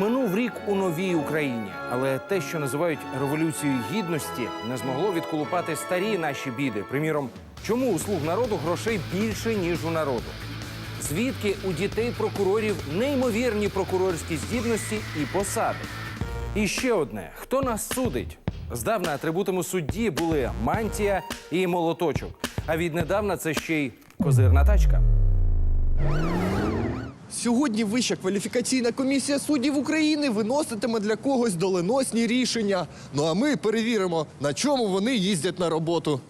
Минув рік у новій Україні, але те, що називають революцією гідності, не змогло відколупати старі наші біди. Приміром, чому у слуг народу грошей більше ніж у народу? Звідки у дітей прокурорів неймовірні прокурорські здібності і посади? І ще одне: хто нас судить? Здавна атрибутами судді були мантія і молоточок. А віднедавна це ще й козирна тачка. Сьогодні Вища кваліфікаційна комісія суддів України виноситиме для когось доленосні рішення. Ну а ми перевіримо, на чому вони їздять на роботу.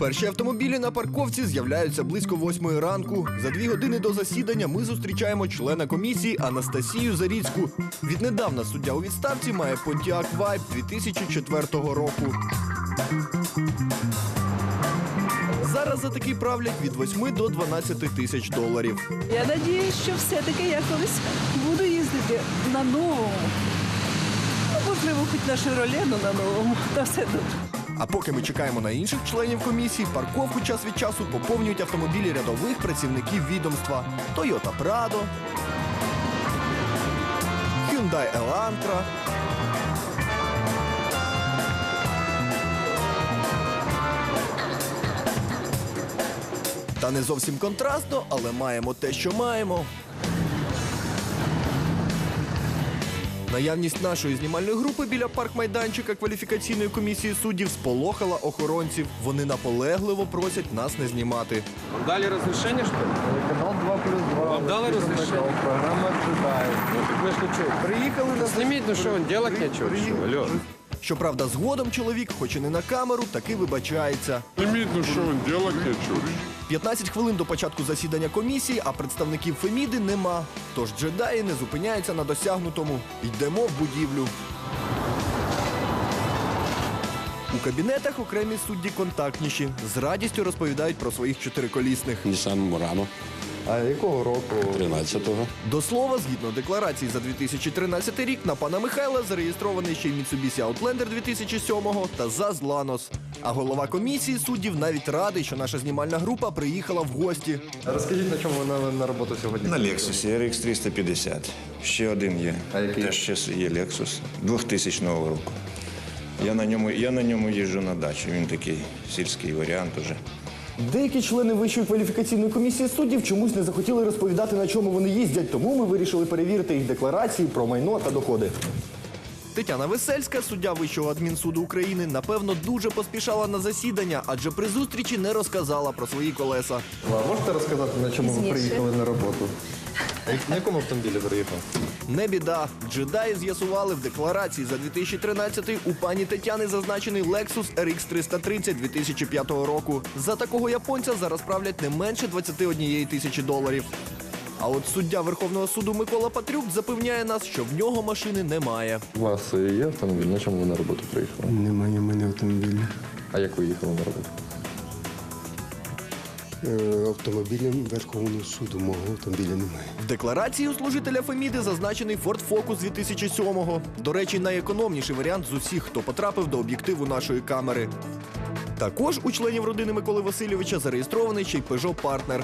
Перші автомобілі на парковці з'являються близько восьмої ранку. За дві години до засідання ми зустрічаємо члена комісії Анастасію Заріцьку. Віднедавна суддя у відставці має Pontiac Vibe 2004 року. За такий правлять від 8 до 12 тисяч доларів. Я надіюсь, що все-таки я колись буду їздити на новому. Ну, можливо, хоч на шевроле, але на новому. Та все добре. А поки ми чекаємо на інших членів комісії, парковку час від часу поповнюють автомобілі рядових працівників відомства: Toyota Prado, Hyundai Elantra. Та не зовсім контрастно, але маємо те, що маємо. Наявність нашої знімальної групи біля парк-майданчика кваліфікаційної комісії суддів сполохала охоронців. Вони наполегливо просять нас не знімати. Вам дали что ли? Канал 2 плюс 2. Вам дали разрешение? Программа ожидает. Ну, так мы ж. Приїхали на Снимите, ну что, он делать алло. Щоправда, згодом чоловік, хоч і не на камеру, таки вибачається. Ну что он делать нечего. 15 хвилин до початку засідання комісії, а представників Феміди нема. Тож джедаї не зупиняються на досягнутому. Йдемо в будівлю. У кабінетах окремі судді контактніші. З радістю розповідають про своїх чотириколісних. Nissan Murano А якого року? 13-го. До слова, згідно декларації за 2013 рік, на пана Михайла зареєстрований ще й Mitsubishi Outlander 2007-го та ЗАЗ Ланос. А голова комісії суддів навіть радий, що наша знімальна група приїхала в гості. Розкажіть, на чому ви на, на роботу сьогодні? На Lexus RX 350. Ще один є. А який? Теж ще є Lexus 2000 року. Я на ньому, я на ньому їжджу на дачу. Він такий сільський варіант уже. Деякі члени Вищої кваліфікаційної комісії суддів чомусь не захотіли розповідати, на чому вони їздять, тому ми вирішили перевірити їх декларації про майно та доходи. Тетяна Весельська, суддя Вищого адмінсуду України, напевно, дуже поспішала на засідання, адже при зустрічі не розказала про свої колеса. А можете розказати, на чому ви приїхали на роботу? А На якому автомобілі приїхав? Не біда. Джедаї з'ясували в декларації за 2013 у пані Тетяни зазначений Lexus RX 330 2005 року. За такого японця зараз правлять не менше 21 тисячі доларів. А от суддя Верховного суду Микола Патрюк запевняє нас, що в нього машини немає. У вас є автомобіль? На чому ви на роботу приїхали? Немає в мене автомобіля. А як ви їхали на роботу? Е, Автомобілем Верховного суду мого автомобіля немає. В декларації у служителя Феміди зазначений Ford Focus 2007-го. До речі, найекономніший варіант з усіх, хто потрапив до об'єктиву нашої камери. Також у членів родини Миколи Васильовича зареєстрований ще й Peugeot Partner.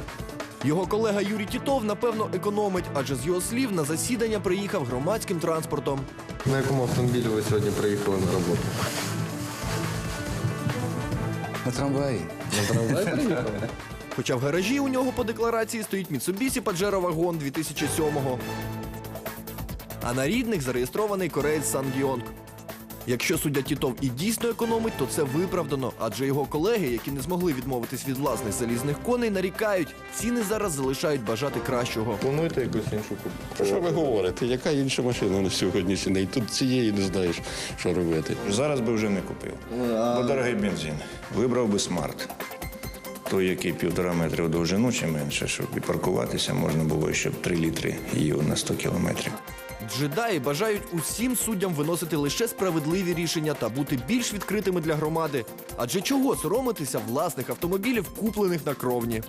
Його колега Юрій Тітов, напевно, економить, адже з його слів на засідання приїхав громадським транспортом. На якому автомобілі ви сьогодні приїхали на роботу? На трамваї. На трамвай приїхали? Хоча в гаражі у нього по декларації стоїть Mitsubishi Pajero Wagon 2007-го. А на рідних зареєстрований кореєць Сангіонг. Якщо суддя Тітов і дійсно економить, то це виправдано, адже його колеги, які не змогли відмовитись від власних залізних коней, нарікають, ціни зараз залишають бажати кращого. Плануєте якусь іншу купу? Що ви говорите? Яка інша машина на сьогоднішній день? Тут цієї не знаєш, що робити. Зараз би вже не купив. Бо дорогий бензин. Вибрав би смарт. Той, який півтора метри в довжину чи менше, щоб і паркуватися можна було, щоб 3 літри їв на 100 кілометрів. Джедаї бажають усім суддям виносити лише справедливі рішення та бути більш відкритими для громади. Адже чого соромитися власних автомобілів, куплених на кровні?